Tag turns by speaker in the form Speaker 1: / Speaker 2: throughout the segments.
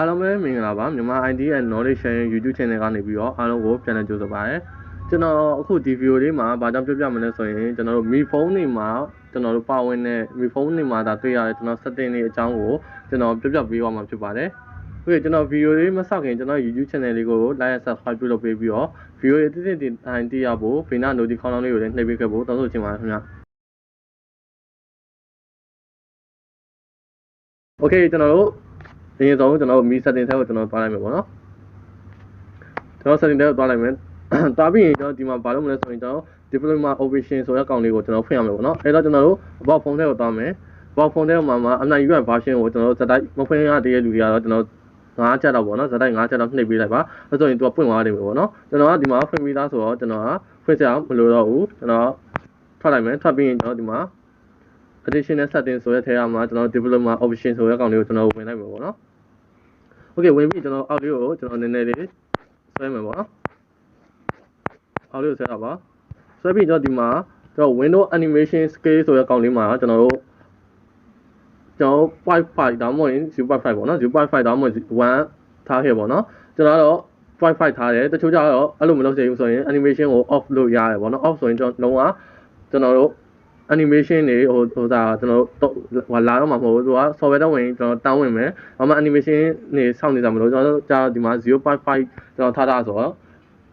Speaker 1: အားလုံးပဲမင်္ဂလာပါမြန်မာ IT and Knowledge Channel YouTube Channel ကနေပြီးတော့အားလုံးကိုပြန်လည်ကြိုဆိုပါရစေကျွန်တော်အခုဒီဗီဒီယိုလေးမှာဘာကြောင့်ပြောပြမလဲဆိုရင်ကျွန်တော်တို့မိဖုန်းတွေမှာကျွန်တော်တို့ပါဝင်တဲ့မိဖုန်းတွေမှာဒါတွေ့ရတယ်ကျွန်တော် setting လေးအကြောင်းကိုကျွန်တော်ပြောပြပေးသွားမှာဖြစ်ပါတယ်ဟုတ်ကဲ့ကျွန်တော်ဗီဒီယိုလေးမဆောက်ခင်ကျွန်တော် YouTube channel လေးကို like and subscribe ပြုလုပ်ပေးပြီးတော့ဗီဒီယိုအသစ်အသစ်တိုင်းတရဖို့ဘေးနာ notification လေးကိုလည်းနှိပ်ပေးခဲ့ဖို့တောင်းဆိုချင်ပါတယ်ခင်ဗျာ Okay ကျွန်တော်တို့ အရင်ဆုံးကျွန်တော်တို့မီ setting ထဲကိုကျွန်တော်သွားလိုက်မယ်ပေါ့နော်ကျွန်တော် setting ထဲကိုသွားလိုက်မယ်တာပြီးရင်ကျွန်တော်ဒီမှာဘာလို့မလဲဆိုရင်ကျွန်တော် diploma operation ဆိုတဲ့ကောင်လေးကိုကျွန်တော်ဖွင့်ရမယ်ပေါ့နော်အဲ့တော့ကျွန်တော်တို့ about phone ထဲကိုသွားမယ် about phone ထဲမှာမှာအနိုင် UI version ကိုကျွန်တော်တို့ဇက်တိုက်မဖွင့်ရတဲ့လူတွေကတော့ကျွန်တော်9ချက်တော့ပေါ့နော်ဇက်တိုက်9ချက်တော့နှိပ်ပေးလိုက်ပါအဲ့ဆိုရင်သူကပွင့်သွားတယ်ပေါ့နော်ကျွန်တော်ကဒီမှာဖွင့်ပြီးသားဆိုတော့ကျွန်တော်ကဖွင့်စရာမလိုတော့ဘူးကျွန်တော်ထွက်လိုက်မယ်ထွက်ပြီးရင်ကျွန်တော်ဒီမှာ additional setting ဆိုတဲ့ထဲမှာကျွန်တော် development option ဆိုတဲ့ကောင်လေးကိုကျွန်တော်ဝင်လိုက်မယ်ပေါ့နော်။ Okay ဝင်ပြီးကျွန်တော်အောက်လေးကိုကျွန်တော်နည်းနည်းလေးဆွဲမယ်ပေါ့နော်။အောက်လေးကိုဆွဲတာပါ။ဆွဲပြီးကျွန်တော်ဒီမှာကျွန်တော် window animation scale ဆိုတဲ့ကောင်လေးမှာကျွန်တော်တို့ကျွန်တော်0.5ဒါမှမဟုတ်0.5ပေါ့နော်0.5ဒါမှမဟုတ်1ထားခဲ့ပေါ့နော်။ကျွန်တော်တော့0.5ထားတယ်တချို့ကျတော့အဲ့လိုမလုပ်ချင်ဘူးဆိုရင် animation ကို off လုပ်ရတယ်ပေါ့နော် off ဆိုရင်ကျွန်တော်လုံးဝကျွန်တော်တို့ animation တွေဟိုဟိုဒါကျွန်တော်တို့ဟိုလာတော့မှာမဟုတ်ဘူးသူက software တော့ဝင်ကျွန်တော်တောင်းဝင်မယ်ဘာမှ animation တွေစောင့်နေတာမလို့ကျွန်တော်တို့ကြာဒီမှာ0.5ကျွန်တော်ထားတာဆိုတော့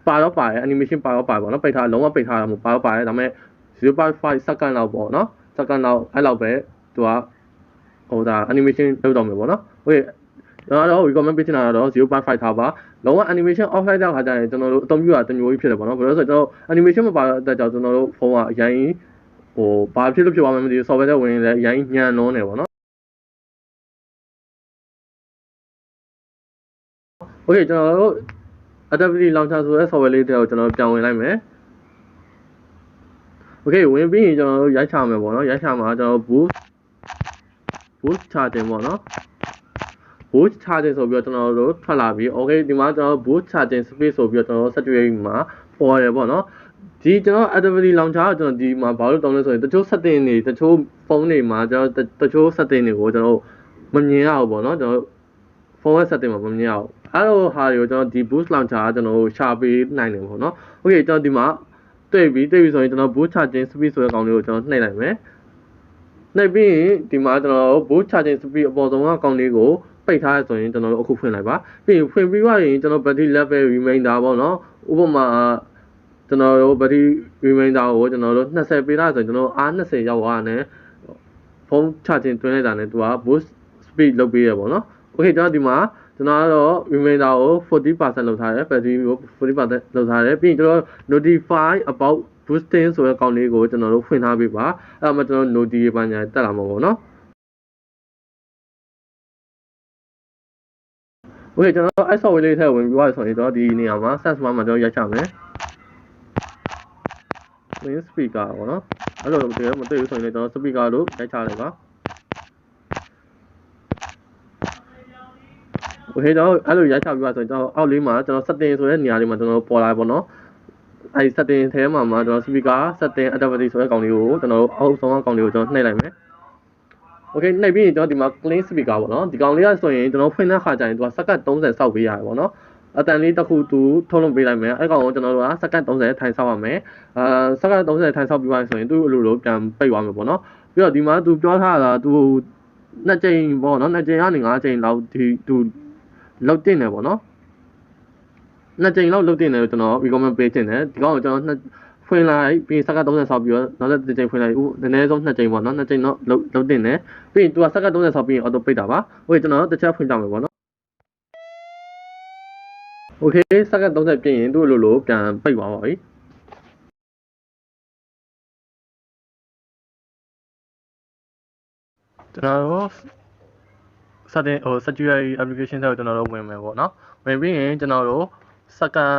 Speaker 1: ပါတော့ပါတယ် animation ပါတော့ပါပေါ့နော်ပိတ်ထားလုံးဝပိတ်ထားတာမဟုတ်ပါတော့ပါတယ်ဒါပေမဲ့0.5 second လောက်ပေါ့နော် second လောက်အဲ့လောက်ပဲသူကဟိုဒါ animation လုပ်တော့မယ်ပေါ့နော် okay ကျွန်တော်တော့ recommend ပေးချင်တာတော့0.5ထားပါလုံးဝ animation off လိုက်တဲ့ခါကျရင်ကျွန်တော်တို့အသုံးပြုတာတမျိုးကြီးဖြစ်တယ်ပေါ့နော်ဘာလို့လဲဆိုတော့ကျွန်တော် animation မပါတဲ့အတွက်ကြောင့်ကျွန်တော်တို့ဖုန်းကအရင် ဟိုဘာဖြစ်လို့ဖြစ်သွားမှမသိဘူး software ထဲဝင်ရင်လည်းအရင်ညံ့လုံးနေပေါ့နော် Okay ကျွန်တော်တို့ Adaptive Launcher ဆိုတဲ့ software လေးတွေကိုကျွန်တော်ပြန်ဝင်လိုက်မယ် Okay ဝင်ပြီးရင်ကျွန်တော်တို့ရိုက်ချမယ်ပေါ့နော်ရိုက်ချမှာကျွန်တော် boost boost charging ပေါ့နော် boost charging ဆိုပြီးတော့ကျွန်တော်တို့ထွက်လာပြီ Okay ဒီမှာကျွန်တော် boost charging speed ဆိုပြီးတော့ကျွန်တော် setting မှာပေါ်ရတယ်ပေါ့နော် ဒီကျွန်တော် Adaptive Launcher ကိုကျွန်တော်ဒီမှာဘာလို့တောင်းလဲဆိုရင်တချို့ setting တွေတချို့ဖုန်းတွေမှာကျွန်တော်တချို့ setting တွေကိုကျွန်တော်မမြင်ရဘူးပေါ့နော်ကျွန်တော်ဖုန်းရဲ့ setting မှာမမြင်ရဘူးအဲ့လိုဟာတွေကိုကျွန်တော်ဒီ boost launcher ကကျွန်တော်ရှာပေးနိုင်တယ်ပေါ့နော် okay ကျွန်တော်ဒီမှာတွေ့ပြီတွေ့ပြီဆိုရင်ကျွန်တော် boost charging speed ဆိုတဲ့ကောင်လေးကိုကျွန်တော်နှိပ်လိုက်မယ်နှိပ်ပြီးရင်ဒီမှာကျွန်တော် boost charging speed အပေါ်ဆုံးကကောင်လေးကိုပိတ်ထားရဆိုရင်ကျွန်တော်တို့အခုဖွင့်လိုက်ပါပြီးရင်ဖွင့်ပြီးသွားရင်ကျွန်တော် battery level remainder ပေါ့နော်ဥပမာ ကျွန်တော်တို့ battery remainder ကိုကျွန်တော်တို့20ပေးထားဆိုရင်ကျွန်တော်အား20 ရောက်သွားတယ်ဖုန်း charging တွင်းလိုက်တာနဲ့သူက boost speed လုပ်ပေးရပေါ့နော် okay ကျွန်တော်ဒီမှာကျွန်တော်ကတော့ remainder ကို40%လောက်ထားတယ် battery ကို40%လောက်ထားတယ်ပြီးရင်ကျွန်တော် notify about boosting ဆိုတဲ့ကောင်လေးကိုကျွန်တော်တို့ဖွင့်ထားပေးပါအဲ့ဒါမှကျွန်တော် noti ပညာတက်လာမှာပေါ့နော် Okay ကျွန်တော် ice software လေးထည့်ဝင်ပြီးသွားဆိုရင်တော့ဒီနေရာမှာ sense မှာကျွန်တော်ရိုက်ချမယ် main speaker ပေါ့နော်အဲ့လိုမတွေ့မတွေ့ဘူးဆိုရင်လည်းကျွန်တော် speaker လို့ရိုက်ချလိုက်ပါ Okay ကျွန်တော်အဲ့လိုရိုက်ချပြီးပါဆိုရင်ကျွန်တော်အောက်လေးမှာကျွန်တော် setting ဆိုတဲ့နေရာလေးမှာကျွန်တော်ပေါ်လာပေါ့နော်အဲ့ setting ထဲမှာမှာကျွန်တော် speaker setting adaptive ဆိုတဲ့ကောင်လေးကိုကျွန်တော်အောက်ဆုံးကကောင်လေးကိုကျွန်တော်နှိပ်လိုက်မယ် Okay နှိပ်ပြီးရင်ကျွန်တော်ဒီမှာ clean speaker ပေါ့နော်ဒီကောင်လေးကဆိုရင်ကျွန်တော်ဖွင့်တဲ့ခါကျရင်သူကစက္ကန့်30စောက်ပေးရတယ်ပေါ့နော် အတန်လေးတစ်ခုသူထုတ်လုပ်ပေးလိုက်မယ်အဲ့ကောင်ကိုကျွန်တော်တို့ကစက္ကန့်30ထိုင်ဆောက်ရမယ်အာစက္ကန့်30ထိုင်ဆောက်ပြီးပါဆိုရင်သူ့အလိုလိုပြန်ပိတ်သွားမယ်ပေါ့နော်ပြီးတော့ဒီမှာသူပြောထားတာသူနှစ်ကြိမ်ပေါ့နော်နှစ်ကြိမ်ကနေ၅ကြိမ်လောက်ဒီသူလောက်တင်တယ်ပေါ့နော်နှစ်ကြိမ်လောက်လောက်တင်တယ်ကျွန်တော် recommend ပေးတင်တယ်ဒီကောင်ကိုကျွန်တော်နှစ်ဖွင့်လိုက်ပြီးစက္ကန့်30ဆောက်ပြီးတော့နောက်တစ်ကြိမ်ဖွင့်လိုက်ဦးနည်းနည်းဆုံးနှစ်ကြိမ်ပေါ့နော်နှစ်ကြိမ်တော့လောက်လောက်တင်တယ်ပြီးရင်သူကစက္ကန့်30ဆောက်ပြီးရင် auto ပိတ်တာပါဟိုကျွန်တော်တစ်ချက်ဖွင့်ကြမယ်ပေါ့နော် โอเคစက္ကန့်30ပြည့်ရင်သူ့လိုလိုပြန်ပိတ်သွားပါပြီကျွန်တော်တို့စတဲ့ဟို security application တွေကိုကျွန်တော်တို့ဝင်မယ်ပေါ့နော်ဝင်ပြီးရင်ကျွန်တော်တို့စက္ကန့်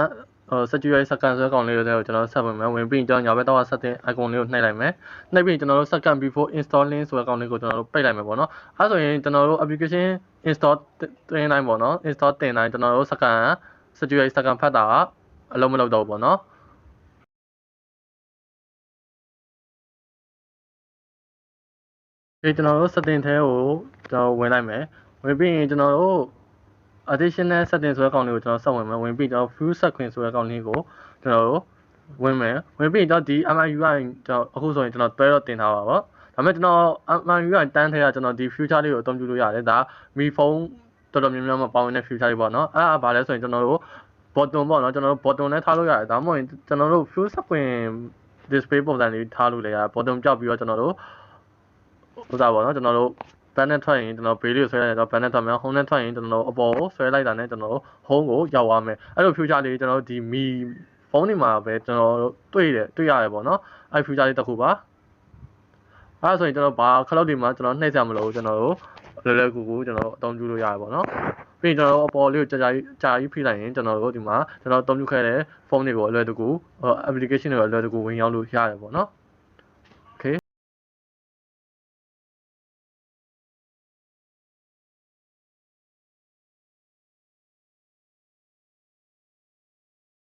Speaker 1: ဟို security စက္ကန့်ဆိုတဲ့ကောင်လေးတွေကိုကျွန်တော်ဆက်ဝင်မယ်ဝင်ပြီးရင်ကျွန်တော်ညာဘက်တော့ setting icon လေးကိုနှိပ်လိုက်မယ်နှိပ်ပြီးရင်ကျွန်တော်တို့ second before installing ဆိုတဲ့ကောင်လေးကိုကျွန်တော်တို့ပိတ်လိုက်မယ်ပေါ့နော်အဲဆိုရင်ကျွန်တော်တို့ application install တင်တိုင်းပေါ့နော် install တင်တိုင်းကျွန်တော်တို့စက္ကန့် security second ဖတ်တာအလုံးမလုပ်တော့ဘူးပေါ့နော်ဒီကျွန်တော်တို့ setting ထဲကိုကျွန်တော်ဝင်လိုက်မယ်ဝင်ပြီးရင်ကျွန်တော်တို့ additional setting ဆိုတဲ့ကောင်လေးကိုကျွန်တော်ဆက်ဝင်မယ်ဝင်ပြီးကျွန်တော် view screen ဆိုတဲ့ကောင်လေးကိုကျွန်တော်တို့ဝင်မယ်ဝင်ပြီးတော့ဒီ MIUI ကျွန်တော်အခုဆိုရင်ကျွန်တော်တွဲတော့တင်ထားပါပေါ့ဒါပေမဲ့ကျွန်တော် MIUI တန်းထဲကကျွန်တော်ဒီ future လေးကိုအသုံးပြုလို့ရတယ်ဒါမီဖုန်း တော်တော်များများမှာပါဝင်တဲ့ future လေးပေါ့နော်အဲ့ဒါဘာလဲဆိုရင်ကျွန်တော်တို့ bottom ပေါ့နော်ကျွန်တော်တို့ bottom နဲ့ထားလို့ရတယ်ဒါမှမဟုတ်ရင်ကျွန်တော်တို့ view screen display ပုံစံလေးထားလို့လည်းရတယ် bottom ကြောက်ပြီးတော့ကျွန်တော်တို့ဥစားပေါ့နော်ကျွန်တော်တို့ banner ထွက်ရင်ကျွန်တော် page လေးကိုဆွဲလိုက်တော့ banner ထွက်မယ် home နဲ့ထွက်ရင်ကျွန်တော်တို့အပေါ်ကိုဆွဲလိုက်တာနဲ့ကျွန်တော်တို့ home ကိုရောက်သွားမယ်အဲ့လို future လေးကျွန်တော်တို့ဒီမီဖုန်းတွေမှာပဲကျွန်တော်တို့တွေ့တယ်တွေ့ရတယ်ပေါ့နော်အဲ့ future လေးတစ်ခုပါအဲ့ဒါဆိုရင်ကျွန်တော်ဘာ cloud တွေမှာကျွန်တော်နှိပ်စရာမလိုဘူးကျွန်တော်တို့ လွယ်လွယ်ကူကူကျွန်တော်တို့အသုံးပြုလို့ရတယ်ပေါ့နော်ပြီးရင်ကျွန်တော်တို့အပေါ်လေးကိုကြာကြာကြီးကြာကြီးဖိလိုက်ရင်ကျွန်တော်တို့ဒီမှာကျွန်တော်အသုံးပြုခဲ့တဲ့ဖုန်းတွေကိုအလွယ်တကူ application တွေကိုအလွယ်တကူဝင်ရောက်လို့ရတယ်ပေါ့နော်